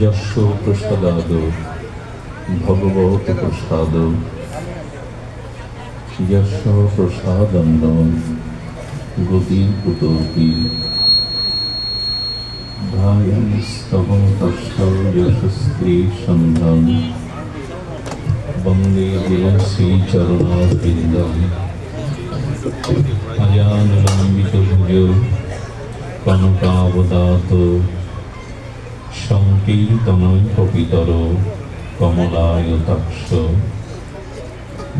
যস্য প্রসাদাদ ভগবত প্রসাদ যস্য প্রসাদন্ন গতি কুতোপি ধায়স্তব তস্য যশস্ত্রী সন্ধান বন্দে দিল শ্রীচরণাবৃন্দম অজানলম্বিত ভুজ কনকাবদাত সংকীর্তনয় কপিতর কমলায়তাক্ষ।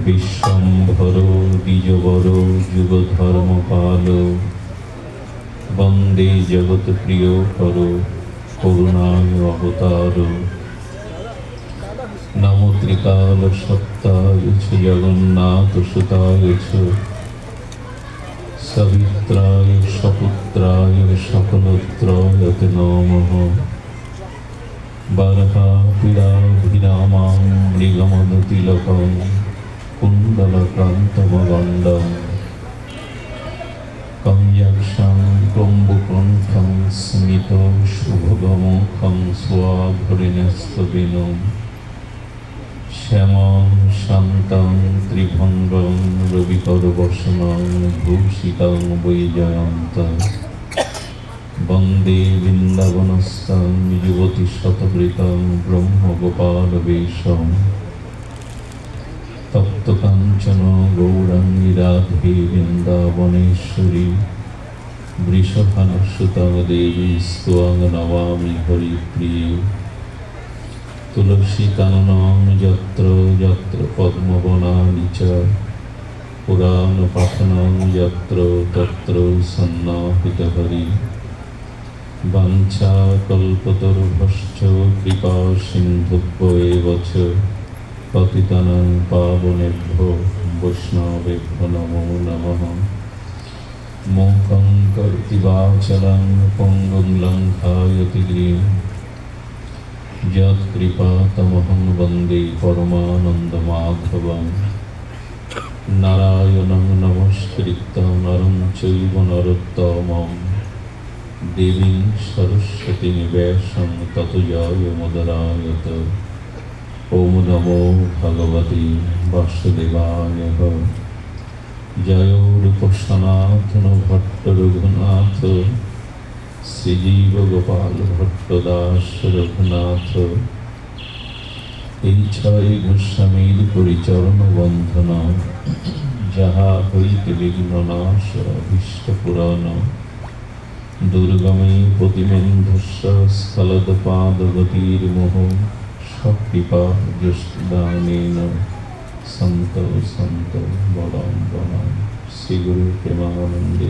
বিশ্বম্ভর দ্বিজবর যুগধর্মপাল। বন্দে জগৎপ্রিয় কর করুণায় অবতার। নমো ত্রিকাল সত্তায় জগন্নাথ সুতায় সবিত্রায় সপুত্রায় সকলত্রায় নমঃ। বরহাপিরাভিরামাং মৃগমনুতিলকং কুণ্ডলকান্তমগণ্ডং কঞ্জাক্ষং ক্রম্বকণ্ঠং স্মিত শুভগমুখং স্বাভরিণস্তবিনম শ্যামং শান্তং ত্রিভঙ্গং রবিকরবসনং ভূষিতং বৈজয়ন্তং। বন্দে বৃন্দাবনস্থং যুবতী শতবৃতং ব্রহ্মগোপালবেশম তপ্তকাঞ্চন গৌরাঙ্গী রাধে বৃন্দাবনেশ্বরী। বৃষভানুসুতা দেবী স্ত্বং নমামি হরিপ্রিয়ে। তুলসী কাননং যত্র যত্র পদ্মবনানি চ। পুরাণ পাঠনং যত্র তত্র সন্নাহিত হরি বাঞ্ছা কল্পতরুভশ্চ কৃপা সিন্ধুভ্য এব চ। পতিতানাং পাবনেভ্যো বৈষ্ণবেভ্যো নমো নমঃ। মোকং কর্তি বাচলং পঙ্গুং লঙ্ঘায়তি গিরিম যৎকৃপাতমহং বন্দে পরমানন্দমাধবং নারায়ণং নমস্কৃত্য নরং চৈব নরোত্তমং দেবীং সরস্বতী নিবেশং তত জয় মুদরায়ত ওম নমো ভগবতে শ্রীজীব গোপাল ভট্ট দাস রঘুনাথ এই ছয় গোস্বামীর পরিচরণ বন্ধন, যাহা হইতে বিঘ্ন নাশ, অভীষ্ট পুরাণ। দুর্গমে প্রতিমেন্ধস্য স্খলদ পাদগতির মোহ সকৃপা যস্দানেন সন্ত সন্ত বলম বলম শ্রীগুরু প্রেমানন্দে